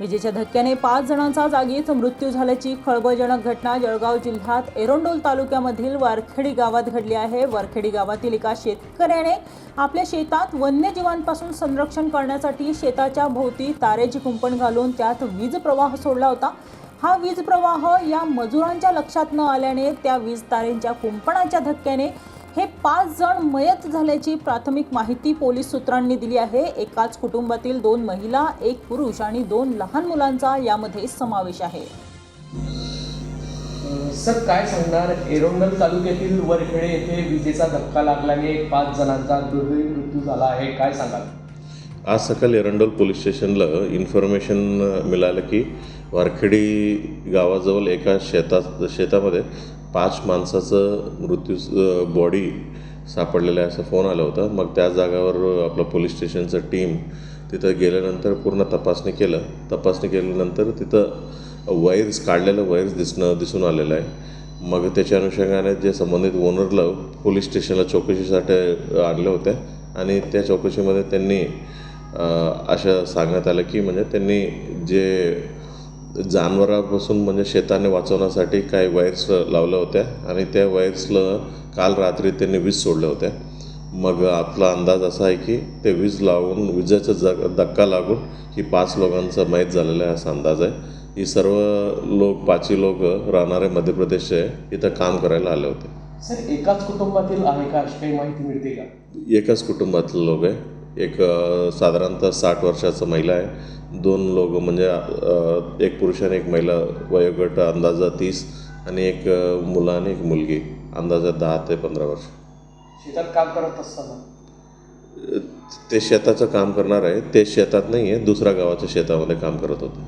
विजेच्या धक्क्याने पाच जणांचा जागीच मृत्यू झाल्याची खळबळजनक घटना जळगाव जिल्ह्यात एरोंडोल तालुक्यामधील वारखेडी गावात घडली आहे. वारखेडी गावातील एका शेतकऱ्याने आपल्या शेतात वन्यजीवांपासून संरक्षण करण्यासाठी शेताच्या भोवती तारेची कुंपण घालून त्यात वीज प्रवाह सोडला होता. हा वीज प्रवाह या मजुरांच्या लक्षात न आल्याने त्या वीज तारेंच्या कुंपणाच्या धक्क्याने हे पाच जण मयत झाल्याची प्राथमिक माहिती पोलीस सूत्रांनी दिली आहे. एकाच कुटुंबातील दोन महिला एक पुरुष आणि दोन लहान मुलांचा यामध्ये समावेश आहे. सर काय सांगणार? एरोंडल तालुक्यातील वरखेडे येथे विजेचा धक्का लागल्याने पाच जणांचा दुर्दैवी मृत्यू झाला आहे. काय सांगाल? आज सकाळी एरंडोल पोलीस स्टेशनला इन्फॉर्मेशन मिळालं की वारखेडी गावाजवळ एका शेतात शेतामध्ये पाच माणसाचं मृत्यू बॉडी सापडलेलं आहे असं फोन आला होता. मग त्या जागावर आपलं पोलीस स्टेशनचं टीम तिथं गेल्यानंतर पूर्ण तपासणी केलं. तपासणी केल्यानंतर तिथं वायर्स काढलेलं वायर्स दिसणं दिसून आलेलं आहे. मग त्याच्या अनुषंगाने जे संबंधित ओनरला पोलीस स्टेशनला चौकशीसाठी आणलं होतं आणि त्या चौकशीमध्ये त्यांनी असं सांगण्यात आलं की म्हणजे त्यांनी जे जनावरांपासून म्हणजे शेताने वाचवण्यासाठी काही वायर्स लावल्या होत्या आणि त्या वायर्सला काल रात्री त्यांनी वीज सोडल्या होत्या. मग आपला अंदाज असा आहे की ते वीज लावून विजेचा जग धक्का लागून ही पाच लोकांचा मयत झालेला आहे असा अंदाज आहे. ही सर्व लोक पाचही लोक राहणारे मध्य प्रदेश आहे इथं काम करायला आले होते. सर एकाच कुटुंबातील आहे का? अशी काही माहिती मिळते का? एकाच कुटुंबातले लोक आहे. एक साधारणतः साठ वर्षाचा महिला आहे. दोन लोक म्हणजे एक पुरुष आणि एक महिला वयोगट अंदाजा तीस आणि एक मुलं आणि एक मुलगी अंदाजा दहा ते पंधरा वर्ष. शेतात काम करत असताना? ते शेताचं काम करणार आहे. ते शेतात नाही आहे दुसऱ्या गावाच्या शेतामध्ये काम करत होते.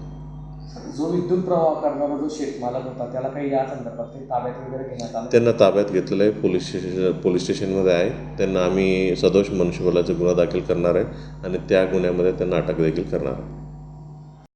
जो विद्युत प्रवाह करणारा जो शेतमालक होता त्याला काही या संदर्भात ताब्यात वगैरे घेण्यात आलं? त्यांना ताब्यात घेतलेलं आहे. पोलीस स्टेशन पोलीस स्टेशनमध्ये आहे. त्यांना आम्ही सदोष मनुष्यबळाचा गुन्हा दाखल करणार आहे आणि त्या गुन्ह्यामध्ये त्यांना अटक देखील करणार आहे.